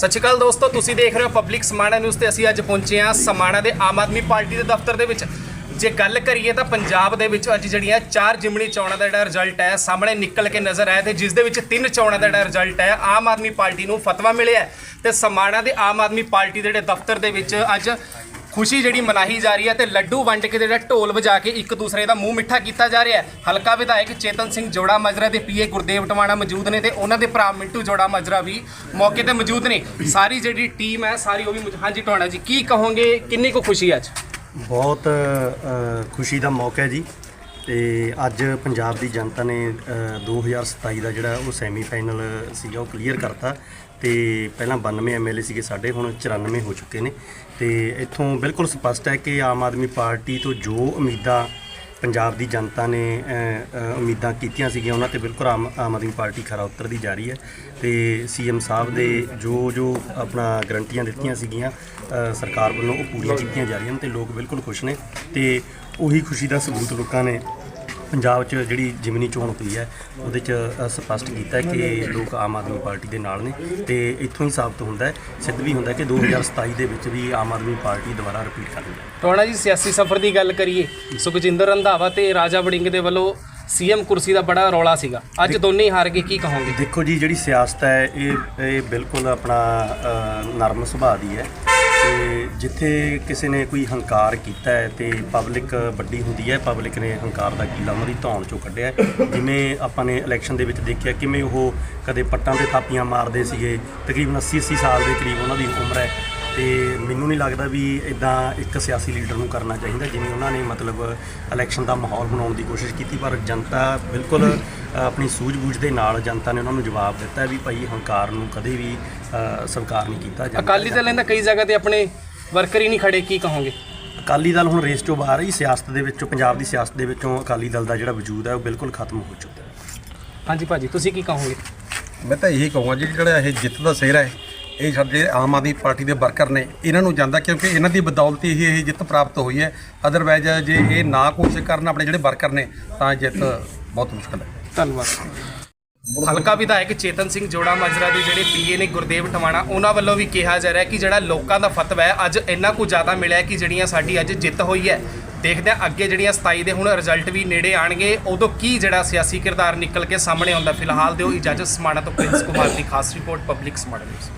ਸਤਿ ਸ਼੍ਰੀ ਅਕਾਲ ਦੋਸਤੋ, ਤੁਸੀਂ ਦੇਖ ਰਹੇ ਹੋ ਪਬਲਿਕ ਸਮਾਣਾ ਨਿਊਜ਼ ਤੇ ਅਸੀਂ ਅੱਜ ਪਹੁੰਚੇ ਹਾਂ ਸਮਾਣਾ ਦੇ ਆਮ ਆਦਮੀ ਪਾਰਟੀ ਦੇ ਦਫ਼ਤਰ ਦੇ ਵਿੱਚ। ਜੇ ਗੱਲ ਕਰੀਏ ਤਾਂ ਪੰਜਾਬ ਦੇ ਵਿੱਚ ਅੱਜ ਜਿਹੜੀਆਂ ਚਾਰ ਜਿਮਣੀ ਚੋਣਾਂ ਦਾ ਜਿਹੜਾ ਰਿਜ਼ਲਟ ਹੈ, ਸਾਹਮਣੇ ਨਿਕਲ ਕੇ ਨਜ਼ਰ ਆਇਆ ਤੇ ਜਿਸ ਦੇ ਵਿੱਚ ਤਿੰਨ ਚੋਣਾਂ ਦਾ ਜਿਹੜਾ ਰਿਜ਼ਲਟ ਹੈ, ਆਮ ਆਦਮੀ ਪਾਰਟੀ ਨੂੰ ਫਤਵਾ ਮਿਲਿਆ ਹੈ। ਤੇ ਸਮਾਣਾ ਦੇ ਆਮ ਆਦਮੀ ਪਾਰਟੀ ਦੇ ਜਿਹੜੇ ਦਫ਼ਤਰ ਦੇ ਵਿੱਚ ਅੱਜ ਖੁਸ਼ੀ ਜਿਹੜੀ ਮਨਾਹੀ ਜਾ ਰਹੀ ਹੈ ਤੇ ਲੱਡੂ ਵੰਡ ਕੇ ਜਿਹੜਾ ਢੋਲ ਵਜਾ ਕੇ ਇੱਕ ਦੂਸਰੇ ਦਾ ਮੂੰਹ ਮਿੱਠਾ ਕੀਤਾ ਜਾ ਰਿਹਾ ਹੈ। ਹਲਕਾ ਵਿਧਾਇਕ ਚੇਤਨ ਸਿੰਘ ਜੋੜਾ ਮਜਰਾ ਦੇ ਪੀਏ ਗੁਰਦੇਵ ਟਵਾਣਾ ਮੌਜੂਦ ਨੇ ਤੇ ਉਹਨਾਂ ਦੇ ਭਰਾ ਮਿੰਟੂ ਜੋੜਾ ਮਜਰਾ ਵੀ ਮੌਕੇ ਤੇ ਮੌਜੂਦ ਨੇ। ਸਾਰੀ ਜਿਹੜੀ ਟੀਮ ਹੈ ਸਾਰੀ ਉਹ ਵੀ ਮੌਜੂ- ਹਾਂਜੀ ਟਵਾਣਾ ਜੀ ਕੀ ਕਹੋਗੇ? ਕਿੰਨੀ ਕੁ ਖੁਸ਼ੀ ਹੈ ਅੱਜ? ਬਹੁਤ ਅ, ਖੁਸ਼ੀ ਦਾ ਮੌਕਾ ਹੈ ਜੀ। ਤੇ ਅੱਜ ਪੰਜਾਬ ਦੀ ਜਨਤਾ ਨੇ ਅ, 2027 ਦਾ ਜਿਹੜਾ ਉਹ ਸੈਮੀਫਾਈਨਲ ਸੀਗਾ ਉਹ ਕਲੀਅਰ ਕਰਤਾ ਤੇ ਪਹਿਲਾਂ 92 ਐਮਐਲਏ ਸੀਗੇ ਸਾਡੇ ਹੁਣ 94 ਹੋ ਚੁੱਕੇ ਨੇ ਤੇ ਇੱਥੋਂ ਬਿਲਕੁਲ ਸਪਸ਼ਟ ਹੈ ਕਿ ਆਮ ਆਦਮੀ ਪਾਰਟੀ ਤੋਂ ਜੋ ਉਮੀਦਾਂ ਪੰਜਾਬ ਦੀ ਜਨਤਾ ਨੇ ਉਮੀਦਾਂ ਕੀਤੀਆਂ ਸੀਗੀਆਂ, ਉਹਨਾਂ ਤੇ ਬਿਲਕੁਲ ਆਮ ਆਮ ਆਦਮੀ ਪਾਰਟੀ ਖਰਾ ਉਤਰਦੀ ਜਾ ਰਹੀ ਹੈ। ਤੇ ਸੀਐਮ ਸਾਹਿਬ ਦੇ ਜੋ ਜੋ ਆਪਣਾ ਗਰੰਟੀਆਂ ਦਿੱਤੀਆਂ ਸੀਗੀਆਂ ਸਰਕਾਰ ਵੱਲੋਂ ਉਹ ਪੂਰੀਆਂ ਕੀਤੀਆਂ ਜਾ ਰਹੀਆਂ ਨੇ ਤੇ ਲੋਕ ਬਿਲਕੁਲ ਖੁਸ਼ ਨੇ। ਤੇ ਉਹੀ ਖੁਸ਼ੀ ਦਾ ਸਬੂਤ ਲੋਕਾਂ ਨੇ ਪੰਜਾਬ 'ਚ ਜਿਹੜੀ ਜਿਮਨੀ ਚੋਣ ਹੋਈ ਹੈ ਉਹਦੇ 'ਚ ਸਪਸ਼ਟ ਕੀਤਾ ਕਿ ਲੋਕ ਆਮ ਆਦਮੀ ਪਾਰਟੀ ਦੇ ਨਾਲ ਨੇ ਤੇ ਇੱਥੋਂ ਹੀ ਸਾਬਤ ਹੁੰਦਾ ਹੈ ਸਿੱਧ ਵੀ ਹੁੰਦਾ ਕਿ 2027 ਦੇ ਵਿੱਚ ਵੀ ਆਮ ਆਦਮੀ ਪਾਰਟੀ ਦੁਬਾਰਾ ਰਿਪੀਟ ਕਰਨੀ ਹੈ। ਟਵਾਣਾ ਜੀ ਸਿਆਸੀ ਸਫ਼ਰ ਦੀ ਗੱਲ ਕਰੀਏ ਸੁਖਜਿੰਦਰ ਰੰਧਾਵਾ ਤੇ ਰਾਜਾ ਵੜਿੰਗ ਦੇ ਵੱਲੋਂ ਸੀਐਮ ਕੁਰਸੀ ਦਾ ਬੜਾ ਰੌਲਾ ਸੀਗਾ। ਅੱਜ ਦੋਨੇ ਹੀ ਹਾਰ ਗਏ ਕੀ ਕਹੋਗੇ? ਦੇਖੋ ਜੀ ਜਿਹੜੀ ਸਿਆਸਤ ਹੈ ਇਹ ਇਹ ਬਿਲਕੁਲ ਆਪਣਾ ਨਰਮ ਸੁਭਾਅ ਦੀ ਹੈ। ਤੇ ਜਿੱਥੇ ਕਿਸੇ ਨੇ ਕੋਈ ਹੰਕਾਰ ਕੀਤਾ ਹੈ ਤੇ ਪਬਲਿਕ ਵੱਡੀ ਹੁੰਦੀ ਹੈ, ਪਬਲਿਕ ਨੇ ਹੰਕਾਰ ਦਾ ਕੀਲਾ ਉਹਨਾਂ ਦੀ ਧੌਣ ਚੋਂ ਕੱਢਿਆ ਜਿਵੇਂ ਆਪਾਂ ਨੇ ਇਲੈਕਸ਼ਨ ਦੇ ਵਿੱਚ ਦੇਖਿਆ ਕਿਵੇਂ ਉਹ ਕਦੇ ਪੱਟਾਂ ਤੇ ਥਾਪੀਆਂ ਮਾਰਦੇ ਸੀਗੇ, ਤਕਰੀਬਨ 80 80 ਸਾਲ ਦੇ ਕਰੀਬ ਉਹਨਾਂ ਦੀ ਉਮਰ ਹੈ। ਤੇ ਮੈਨੂੰ ਨਹੀਂ ਲੱਗਦਾ ਵੀ ਇਦਾਂ ਇੱਕ ਸਿਆਸੀ ਲੀਡਰ ਨੂੰ ਕਰਨਾ ਚਾਹੀਦਾ ਜਿਵੇਂ ਉਹਨਾਂ ਨੇ ਮਤਲਬ ਇਲੈਕਸ਼ਨ ਦਾ ਮਾਹੌਲ ਬਣਾਉਣ ਦੀ ਕੋਸ਼ਿਸ਼ ਕੀਤੀ ਪਰ ਜਨਤਾ ਬਿਲਕੁਲ ਆਪਣੀ ਸੂਝ-ਬੂਝ ਦੇ ਨਾਲ ਜਨਤਾ ਨੇ ਉਹਨਾਂ ਨੂੰ ਜਵਾਬ ਦਿੱਤਾ ਵੀ ਭਾਈ ਹੰਕਾਰ ਨੂੰ ਕਦੇ ਵੀ ਸਵੀਕਾਰ ਨਹੀਂ ਕੀਤਾ ਜਾਂਦਾ। ਅਕਾਲੀ ਦਲ ਇਹਦਾ ਕਈ ਜਗ੍ਹਾ ਤੇ ਆਪਣੇ ਵਰਕਰ ਹੀ ਨਹੀਂ ਖੜੇ ਕੀ ਕਹੋਗੇ? ਅਕਾਲੀ ਦਲ ਹੁਣ ਰੇਸ ਚੋਂ ਬਾਹਰ ਹੈ ਸਿਆਸਤ ਦੇ ਵਿੱਚੋਂ ਪੰਜਾਬ ਦੀ ਸਿਆਸਤ ਦੇ ਵਿੱਚੋਂ ਅਕਾਲੀ ਦਲ ਦਾ ਜਿਹੜਾ ਵਜੂਦ ਹੈ ਉਹ ਬਿਲਕੁਲ ਖਤਮ ਹੋ ਚੁੱਕਾ ਹੈ। ਹਾਂਜੀ ਭਾਜੀ ਤੁਸੀਂ ਕੀ ਕਹੋਗੇ? ਮੈਂ ਤਾਂ ਇਹੀ ਕਹੂੰਗਾ ਜੀ ਜਿਹੜਾ ਇਹ ਜਿੱਤ ਦਾ ਸਿਹਰਾ ਹੈ ਇਹ ਸਾਡੇ ਆਮ ਆਦਮੀ ਪਾਰਟੀ ਦੇ ਵਰਕਰ ਨੇ, ਇਹਨਾਂ ਨੂੰ ਜਾਂਦਾ ਕਿਉਂਕਿ ਇਹਨਾਂ ਦੀ ਬਦੌਲਤ ਹੀ ਇਹ ਜਿੱਤ ਪ੍ਰਾਪਤ ਹੋਈ ਹੈ। ਅਦਰਵਾਇਜ਼ ਜੇ ਇਹ ਨਾ ਕੋਸ਼ਿਸ਼ ਕਰਨ ਆਪਣੇ ਜਿਹੜੇ ਵਰਕਰ ਨੇ, ਤਾਂ ਜਿੱਤ ਬਹੁਤ ਮੁਸ਼ਕਲ ਹੈ। ਧੰਨਵਾਦ। ਹਲਕਾ ਵਿਧਾਇਕ ਚੇਤਨ ਸਿੰਘ ਜੋੜਾ ਮਾਜਰਾ ਦੇ ਜਿਹੜੇ ਪੀਏ ਨੇ ਗੁਰਦੇਵ ਟਵਾਣਾ ਉਹਨਾਂ ਵੱਲੋਂ ਵੀ ਕਿਹਾ ਜਾ ਰਿਹਾ ਕਿ ਜਿਹੜਾ ਲੋਕਾਂ ਦਾ ਫਤਵਾ ਹੈ, ਅੱਜ ਇੰਨਾ ਕੁ ਜ਼ਿਆਦਾ ਮਿਲਿਆ ਕਿ ਜਿਹੜੀਆਂ ਸਾਡੀ ਅੱਜ ਜਿੱਤ ਹੋਈ ਹੈ, ਦੇਖਦੇ ਹਾਂ ਅੱਗੇ ਜਿਹੜੀਆਂ 27 ਦੇ ਹੁਣ ਰਿਜ਼ਲਟ ਵੀ ਨੇੜੇ ਆਣਗੇ ਉਦੋਂ ਕੀ ਜਿਹੜਾ ਸਿਆਸੀ ਕਿਰਦਾਰ ਨਿਕਲ ਕੇ ਸਾਹਮਣੇ ਆਉਂਦਾ, ਫਿਲਹਾਲ ਦਿਓ ਇਜਾਜ਼ਤ ਸਮਾਣਾ ਤੋਂ ਪ੍ਰਿੰਸ ਕੁਮਾਰ ਦੀ ਖਾਸ ਰਿਪੋਰਟ ਪਬਲਿਕ ਸਮਾਣਾ ਨਿਊਜ਼